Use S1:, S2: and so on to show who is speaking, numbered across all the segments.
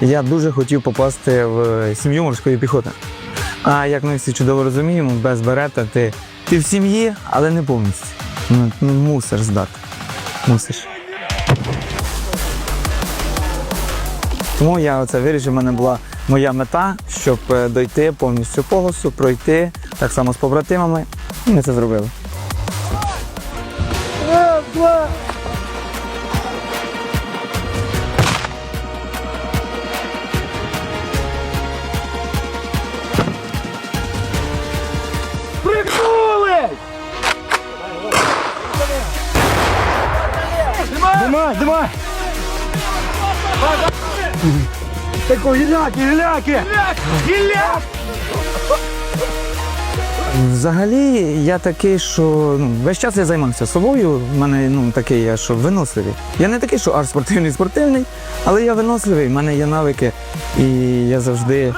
S1: я дуже хотів попасти в сім'ю морської піхоти. А як ми всі чудово розуміємо, без берета ти, ти в сім'ї, але не повністю. Ну, ну, мусиш здати. Мусиш. Тому я оце вирішив, в мене була моя мета, щоб е, дойти повністю по ГОСу, пройти так само з побратимами. І ми це зробили.
S2: Димай, димай! Тако, гіляки, гіляки! Гіляк!
S1: Взагалі, я такий, що ну, весь час я займався собою. У мене ну, такий я, що виносливий. Я не такий, що аж спортивний, спортивний, але я виносливий, в мене є навики, і я завжди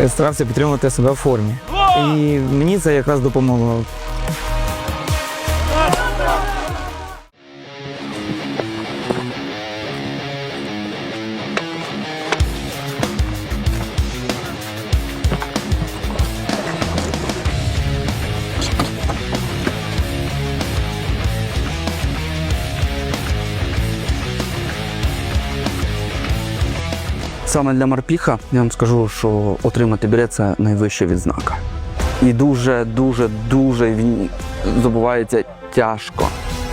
S1: е, старався підтримувати себе в формі. І мені це якраз допомогло.
S3: Саме для морпіха я вам скажу, що отримати білет це найвища відзнака. І дуже, дуже, дуже він забувається тяжко.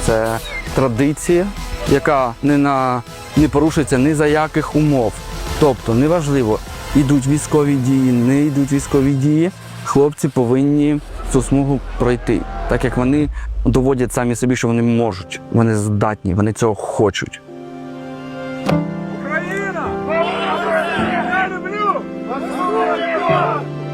S3: Це традиція, яка не, на, не порушується ні за яких умов. Тобто, неважливо, йдуть військові дії, не йдуть військові дії, хлопці повинні цю смугу пройти, так як вони доводять самі собі, що вони можуть, вони здатні, вони цього хочуть.